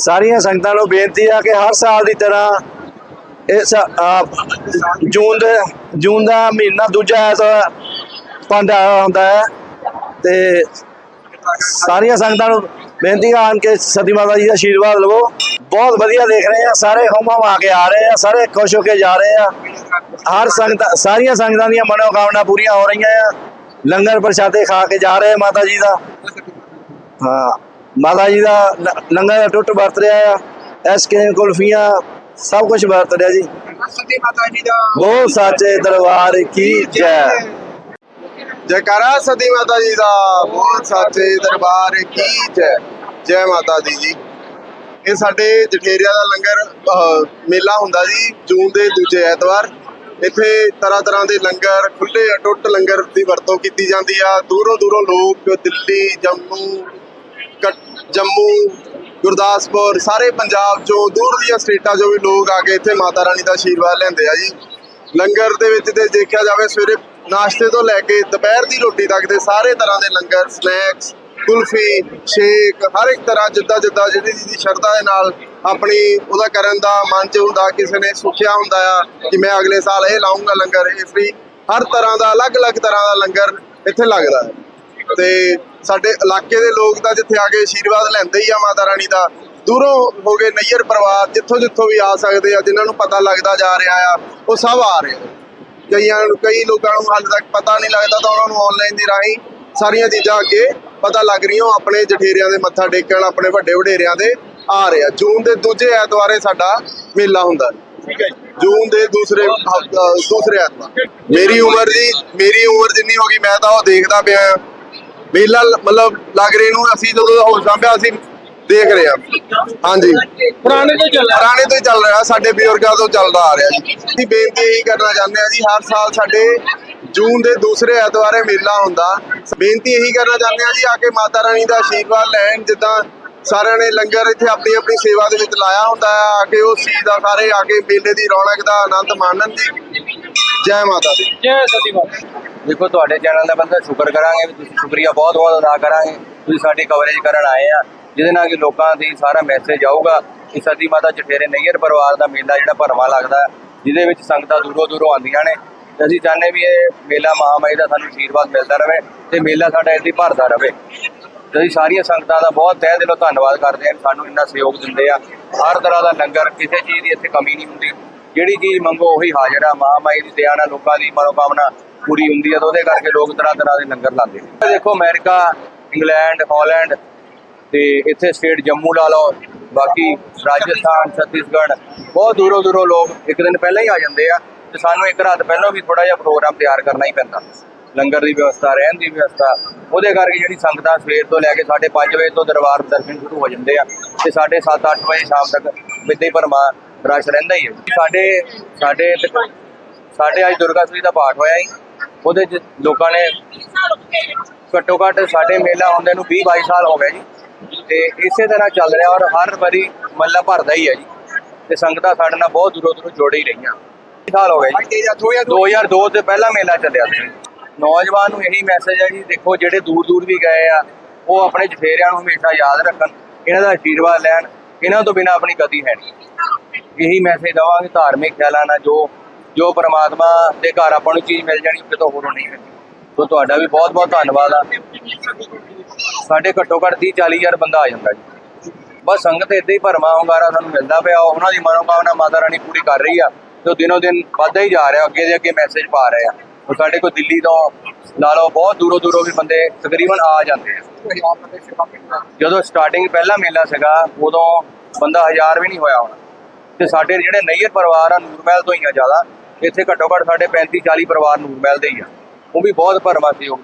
ਸਾਰੀਆਂ ਸੰਗਤਾਂ ਨੂੰ ਬੇਨਤੀ ਆ ਕਿ ਹਰ ਸਾਲ ਦੀ ਤਰ੍ਹਾਂ ਇਸ ਜੂਨ ਦੇ ਜੂਨ ਦਾ ਮਹੀਨਾ ਦੂਜਾ ਐਤਵਾਰ ਪੰਡ ਹੁੰਦਾ ਹੈ ਤੇ ਸਾਰੀਆਂ ਸੰਗਤਾਂ ਨੂੰ ਬੇਨਤੀ ਆਣ ਕੇ ਸਤੀ ਮਾਤਾ ਜੀ ਦਾ ਆਸ਼ੀਰਵਾਦ ਲਵੋ। ਬਹੁਤ ਵਧੀਆ ਦੇਖ ਰਹੇ ਆ, ਸਾਰੇ ਹੋਮ ਹਮ ਆ ਕੇ ਆ ਰਹੇ ਆ, ਸਾਰੇ ਖੁਸ਼ ਹੋ ਕੇ ਜਾ ਰਹੇ ਆ। ਹਰ ਸੰਗਤ ਸਾਰੀਆਂ ਸੰਗਤਾਂ ਦੀਆਂ ਮਨੋਕਾਮਨਾ ਪੂਰੀਆਂ ਹੋ ਰਹੀਆਂ ਆ। ਲੰਗਰ ਪ੍ਰਸ਼ਾਦੇ ਖਾ ਕੇ ਜਾ ਰਹੇ ਆ ਮਾਤਾ ਜੀ ਦਾ। ਹਾਂ। ਮਾਤਾ ਜੀ ਦਾ ਲ- ਲੰਗਰ ਦਾ ਟੁੱਟ ਵਰਤ ਰਿਹਾ ਆ ਐਸਕ੍ਰੀਮ ਕੁਲਫੀਆਂ ਸਭ ਕੁਝ ਵਰਤ ਰਿਹਾ ਜੀ। ਸਤੀ ਮਾਤਾ ਜੀ ਦਾ ਬਹੁਤ ਸਾਚੇ ਦਰਬਾਰ ਕੀ ਜੈ। ਜੈਕਾਰਾ ਸਤੀ ਮਾਤਾ ਜੀ ਦਾ ਬਹੁਤ ਸਾਚੇ ਦਰਬਾਰ ਕੀ ਜੈ। ਜੈ ਮਾਤਾ ਦੀ ਜੀ। ਇਹ ਸਾਡੇ ਜਠੇਰਿਆਂ ਦਾ ਲੰਗਰ ਮੇਲਾ ਹੁੰਦਾ ਜੀ ਜੂਨ ਦੇ ਦੂਜੇ ਐਤਵਾਰ। ਇੱਥੇ ਤਰ੍ਹਾਂ ਤਰ੍ਹਾਂ ਦੇ ਲੰਗਰ ਖੁੱਲੇ ਅਟੁੱਟ ਲੰਗਰ ਦੀ ਵਰਤੋਂ ਕੀਤੀ ਜਾਂਦੀ ਆ। ਦੂਰੋਂ ਦੂਰੋਂ ਲੋਕ ਦਿੱਲੀ ਜੰਮੂ ਜੰਮੂ, ਗੁਰਦਾਸਪੁਰ, ਸਾਰੇ ਪੰਜਾਬ ਚੋਂ ਦੂਰ ਦੀਆਂ ਸਟੇਟਾਂ ਚੋਂ ਵੀ ਲੋਕ ਆ ਕੇ ਇੱਥੇ ਮਾਤਾ ਰਾਣੀ ਦਾ ਆਸ਼ੀਰਵਾਦ ਲੈਂਦੇ ਆ ਜੀ। ਲੰਗਰ ਦੇ ਵਿੱਚ ਤੇ ਦੇਖਿਆ ਜਾਵੇ ਸਵੇਰੇ ਨਾਸ਼ਤੇ ਤੋਂ ਲੈ ਕੇ ਦੁਪਹਿਰ ਦੀ ਰੋਟੀ ਤੱਕ ਦੇ ਸਾਰੇ ਤਰ੍ਹਾਂ ਦੇ ਲੰਗਰ, ਸਨੈਕਸ, ਕੁਲਫੀ, ਸ਼ੇਕ, ਹਰ ਇੱਕ ਤਰ੍ਹਾਂ ਜਿੱਦਾਂ ਜਿੱਦਾਂ ਜਿਹੜੀ ਜਿਹਦੀ ਸ਼ਰਧਾ ਦੇ ਨਾਲ ਆਪਣੀ ਉਹਦਾ ਕਰਨ ਦਾ ਮਨ ਚ ਹੁੰਦਾ, ਕਿਸੇ ਨੇ ਸੁਖਿਆ ਹੁੰਦਾ ਆ ਕਿ ਮੈਂ ਅਗਲੇ ਸਾਲ ਇਹ ਲਾਉਂਗਾ ਲੰਗਰ, ਇਹ ਲਈ ਹਰ ਤਰ੍ਹਾਂ ਦਾ ਅਲੱਗ-ਅਲੱਗ ਤਰ੍ਹਾਂ ਦਾ ਲੰਗਰ ਇੱਥੇ ਲੱਗਦਾ। ਹੈ ਤੇ ਸਾਡੇ ਇਲਾਕੇ ਦੇ ਲੋਕ ਤਾਂ ਜਿੱਥੇ ਆ ਕੇ ਆਸ਼ੀਰਵਾਦ ਲੈਂਦੇ ਹੀ ਆ ਮਾਤਾ ਰਾਣੀ ਦਾ ਦੂਰੋਂ ਹੋ ਗਏ ਨਈਅਰ ਪਰਿਵਾਰ ਜਿੱਥੋਂ ਜਿੱਥੋਂ ਵੀ ਆ ਸਕਦੇ ਆ ਜਿਨ੍ਹਾਂ ਨੂੰ ਪਤਾ ਲੱਗਦਾ ਜਾ ਰਿਹਾ ਆ ਉਹ ਸਭ ਆ ਰਹੇ ਕਈਆਂ ਨੂੰ ਕਈ ਲੋਕਾਂ ਨੂੰ ਹਾਲੇ ਤੱਕ ਪਤਾ ਨਹੀਂ ਲੱਗਦਾ ਤਾਂ ਉਹਨਾਂ ਨੂੰ ਆਨਲਾਈਨ ਦੀ ਰਾਹੀਂ ਸਾਰੀਆਂ ਚੀਜ਼ਾਂ ਅੱਗੇ ਪਤਾ ਲੱਗ ਰਹੀਆਂ ਆਪਣੇ ਜਠੇਰਿਆਂ ਦੇ ਮੱਥਾ ਟੇਕਣ ਆਪਣੇ ਵੱਡੇ ਵਡੇਰਿਆਂ ਦੇ ਆ ਰਹੇ ਜੂਨ ਦੇ ਦੂਜੇ ਐਤਵਾਰੇ ਸਾਡਾ ਮੇਲਾ ਹੁੰਦਾ। ਠੀਕ ਹੈ ਜੂਨ ਦੇ ਦੂਸਰੇ ਦੂਸਰੇ ਐਤਵਾਰ। ਮੇਰੀ ਉਮਰ ਜੀ ਮੇਰੀ ਉਮਰ ਜਿੰਨੀ ਹੋ ਗਈ ਮੈਂ ਤਾਂ ਉਹ ਦੇਖਦਾ ਪਿਆ। ਮੇਲਾ ਮਤਲਬ ਲੱਗ ਰਹੇ ਨੂੰ ਅਸੀਂ ਜਦੋਂ ਦਾ ਹੋਸ਼ ਸੰਭਿਆ ਅਸੀਂ ਦੇਖ ਰਹੇ ਹਾਂ। ਹਾਂਜੀ। ਪੁਰਾਣੇ ਤੋਂ ਚੱਲ ਪੁਰਾਣੇ ਤੋਂ ਹੀ ਚੱਲ ਰਿਹਾ ਸਾਡੇ ਬਜ਼ੁਰਗਾਂ ਤੋਂ ਚੱਲਦਾ ਆ ਰਿਹਾ ਜੀ। ਅਸੀਂ ਬੇਨਤੀ ਇਹੀ ਕਰਨਾ ਚਾਹੁੰਦੇ ਆ ਜੀ ਹਰ ਸਾਲ ਸਾਡੇ ਜੂਨ ਦੇ ਦੂਸਰੇ ਐਤਵਾਰੇ ਮੇਲਾ ਹੁੰਦਾ। ਬੇਨਤੀ ਇਹੀ ਕਰਨਾ ਚਾਹੁੰਦੇ ਆ ਜੀ ਆ ਕੇ ਮਾਤਾ ਰਾਣੀ ਦਾ ਆਸ਼ੀਰਵਾਦ ਲੈਣ ਜਿੱਦਾਂ ਸਾਰਿਆਂ ਨੇ ਲੰਗਰ ਇੱਥੇ ਆਪਣੀ ਆਪਣੀ ਸੇਵਾ ਦੇ ਵਿੱਚ ਲਾਇਆ ਹੁੰਦਾ ਆ ਆ ਕੇ ਉਸ ਚੀਜ਼ ਦਾ ਸਾਰੇ ਆ ਕੇ ਮੇਲੇ ਦੀ ਰੌਣਕ ਦਾ ਆਨੰਦ ਮਾਣਨ ਜੀ ਜੈ ਮਾਤਾ ਦੀ। ਜੈ ਸਤੀ ਮਾਤਾ ਦੇਖੋ, ਤੁਹਾਡੇ ਚੈਨਲ ਦਾ ਬੰਦਾ ਸ਼ੁਕਰ ਕਰਾਂਗੇ ਵੀ ਤੁਸੀਂ ਸ਼ੁਕਰੀਆ ਬਹੁਤ ਬਹੁਤ ਅਦਾ ਕਰਾਂਗੇ। ਤੁਸੀਂ ਸਾਡੀ ਕਵਰੇਜ ਕਰਨ ਆਏ ਆ, ਜਿਹਦੇ ਨਾਲ ਕਿ ਲੋਕਾਂ ਦੀ ਸਾਰਾ ਮੈਸੇਜ ਆਊਗਾ ਕਿ ਸਤੀ ਮਾਤਾ ਜਠੇਰੇ ਨਈਅਰ ਪਰਿਵਾਰ ਦਾ ਮੇਲਾ ਜਿਹੜਾ ਭਰਵਾਂ ਲੱਗਦਾ ਜਿਹਦੇ ਵਿੱਚ ਸੰਗਤਾਂ ਦੂਰੋਂ ਦੂਰੋਂ ਆਉਂਦੀਆਂ ਨੇ। ਤੇ ਅਸੀਂ ਚਾਹੁੰਦੇ ਵੀ ਇਹ ਮੇਲਾ ਮਹਾਮਾਈ ਦਾ ਸਾਨੂੰ ਆਸ਼ੀਰਵਾਦ ਮਿਲਦਾ ਰਹੇ ਤੇ ਮੇਲਾ ਸਾਡਾ ਇੱਥੇ ਭਰਦਾ ਰਹੇ। ਤੇ ਅਸੀਂ ਸਾਰੀਆਂ ਸੰਗਤਾਂ ਦਾ ਬਹੁਤ ਤਹਿ ਦਿਲੋਂ ਧੰਨਵਾਦ ਕਰਦੇ ਹਾਂ ਸਾਨੂੰ ਇੰਨਾ ਸਹਿਯੋਗ ਦਿੰਦੇ ਆ। ਹਰ ਤਰ੍ਹਾਂ ਦਾ ਲੰਗਰ, ਕਿਸੇ ਚੀਜ਼ ਦੀ ਇੱਥੇ ਕਮੀ ਨਹੀਂ ਹੁੰਦੀ। ਜਿਹੜੀ ਚੀਜ਼ ਮੰਗੋ, ਉਹੀ ਹਾਜ਼ਰ ਆ। ਮਹਾਮਾਈ ਦੀ ਦਇਆ ਨਾਲ ਲੋਕਾਂ ਦੀ ਮਨੋਕਾਮਨਾ ਪੂਰੀ ਹੁੰਦੀ ਹੈ ਤਾਂ ਉਹਦੇ ਕਰਕੇ ਲੋਕ ਤਰ੍ਹਾਂ ਤਰ੍ਹਾਂ ਦੇ ਲੰਗਰ ਲਾਉਂਦੇ ਨੇ। ਦੇਖੋ ਅਮਰੀਕਾ, ਇੰਗਲੈਂਡ, ਹਾਲੈਂਡ ਤੇ ਇੱਥੇ ਸਟੇਟ ਜੰਮੂ ਲਾ ਲਓ, ਬਾਕੀ ਰਾਜਸਥਾਨ, ਛੱਤੀਸਗੜ੍ਹ, ਬਹੁਤ ਦੂਰੋਂ ਦੂਰੋਂ ਲੋਕ ਇੱਕ ਦਿਨ ਪਹਿਲਾਂ ਹੀ ਆ ਜਾਂਦੇ ਆ ਤੇ ਸਾਨੂੰ ਇੱਕ ਰਾਤ ਪਹਿਲਾਂ ਵੀ ਥੋੜਾ ਜਿਹਾ ਪ੍ਰੋਗਰਾਮ ਤਿਆਰ ਕਰਨਾ ਹੀ ਪੈਂਦਾ। ਲੰਗਰ ਦੀ ਵਿਵਸਥਾ, ਰਹਿਣ ਦੀ ਵਿਵਸਥਾ, ਉਹਦੇ ਕਰਕੇ ਜਿਹੜੀ ਸੰਗਤਾਂ ਸਵੇਰ ਤੋਂ ਲੈ ਕੇ 5:30 ਵਜੇ ਤੋਂ ਦਰਬਾਰ ਦਰਸ਼ਨ ਸ਼ੁਰੂ ਹੋ ਜਾਂਦੇ ਆ ਤੇ 7:30 ਵਜੇ ਸ਼ਾਮ ਤੱਕ ਵਿਦੇ ਭਰਮਾ ਰਸ਼ ਰਹਿੰਦਾ ਹੀ ਹੈ। ਸਾਡੇ ਸਾਡੇ ਸਾਡੇ ਅੱਜ ਦੁਰਗਾ ਸੂਰੀ ਦਾ ਪਾਠ ਹੋਇਆ ਹੀ ਉਹਦੇ ਚ ਲੋਕਾਂ ਨੇ ਘੱਟੋ ਘੱਟ ਸਾਡੇ ਮੇਲਾ ਹੁੰਦੇ ਨੂੰ 20 22 ਸਾਲ ਹੋ ਗਏ ਜੀ। ਤੇ ਇਸੇ ਤਰ੍ਹਾਂ ਚੱਲ ਰਿਹਾ ਔਰ ਹਰ ਵਾਰੀ ਮੱਲਾ ਭਰਦਾ ਹੀ ਹੈ ਜੀ। ਤੇ ਸੰਗਤਾਂ ਸਾਡੇ ਨਾਲ ਬਹੁਤ ਦੂਰੋਂ ਦੂਰੋਂ ਜੁੜ ਹੀ ਰਹੀਆਂ। 20 ਸਾਲ ਹੋ ਗਏ ਜੀ। 2002 ਤੋਂ ਪਹਿਲਾਂ ਮੇਲਾ ਚੱਲਿਆ ਸੀ। ਨੌਜਵਾਨ ਨੂੰ ਇਹੀ ਮੈਸੇਜ ਹੈ ਜੀ ਦੇਖੋ ਜਿਹੜੇ ਦੂਰ ਦੂਰ ਵੀ ਗਏ ਆ ਉਹ ਆਪਣੇ ਜਫੇਰਿਆਂ ਨੂੰ ਹਮੇਸ਼ਾ ਯਾਦ ਰੱਖਣ ਇਹਨਾਂ ਦਾ ਆਸ਼ੀਰਵਾਦ ਲੈਣ ਇਹਨਾਂ ਤੋਂ ਬਿਨਾ ਆਪਣੀ ਗਤੀ ਹੈ ਨਹੀਂ। ਇਹੀ ਮੈਸੇਜ ਦਵਾਂਗੇ ਧਾਰਮਿਕ ਖਿਆਲਾਂ ਨਾਲ ਜੋ ਜੋ ਪਰਮਾਤਮਾ ਦੇ ਘਰ ਆਪਾਂ ਨੂੰ ਚੀਜ਼ ਮਿਲ ਜਾਣੀ ਉਹ ਕਿਤੋਂ ਹੋਰੋਂ ਨਹੀਂ ਮਿਲਦੀ ਸੋ ਤੁਹਾਡਾ ਵੀ ਬਹੁਤ ਬਹੁਤ ਧੰਨਵਾਦ ਆ। ਸਾਡੇ ਘੱਟੋ ਘੱਟ 30 40 ਬੰਦਾ ਆ ਜਾਂਦਾ ਜੀ। ਬਸ ਸੰਗਤ ਇਦਾਂ ਹੀ ਭਰਮਾ ਹੁੰਗਾਰਾ ਸਾਨੂੰ ਮਿਲਦਾ ਪਿਆ ਉਹਨਾਂ ਦੀ ਮਨੋਕਾਮਨਾ ਮਾਤਾ ਰਾਣੀ ਪੂਰੀ ਕਰ ਰਹੀ ਆ। ਤੇ ਉਹ ਦਿਨ ਵੱਧਦਾ ਹੀ ਜਾ ਰਿਹਾ, ਅੱਗੇ ਦੇ ਅੱਗੇ ਮੈਸੇਜ ਪਾ ਰਹੇ ਆ। ਉਹ ਸਾਡੇ ਕੋਲ ਦਿੱਲੀ ਤੋਂ ਲਾ ਲਓ ਬਹੁਤ ਦੂਰੋਂ ਦੂਰੋਂ ਵੀ ਬੰਦੇ ਤਕਰੀਬਨ ਆ ਜਾਂਦੇ ਆ। ਜਦੋਂ ਸਟਾਰਟਿੰਗ ਪਹਿਲਾ ਮੇਲਾ ਸੀਗਾ, ਉਦੋਂ ਬੰਦਾ ਹਜ਼ਾਰ ਵੀ ਨਹੀਂ ਹੋਇਆ ਹੋਣਾ। ਤੇ ਸਾਡੇ ਜਿਹੜੇ ਨਈਅਰ ਪਰਿਵਾਰ ਆ, ਨੂਰਮਹਿਲ ਤੋਂ ਹੀ ਆ ਜ਼ਿਆਦਾ। ਇੱਥੇ ਘੱਟੋ ਘੱਟ ਸਾਡੇ 35 40 ਪਰਿਵਾਰ ਨੂੰ ਮਿਲਦੇ ਹੀ ਆ। ਉਹ ਵੀ ਬਹੁਤ ਭਰਮਾ ਸਹਿਯੋਗ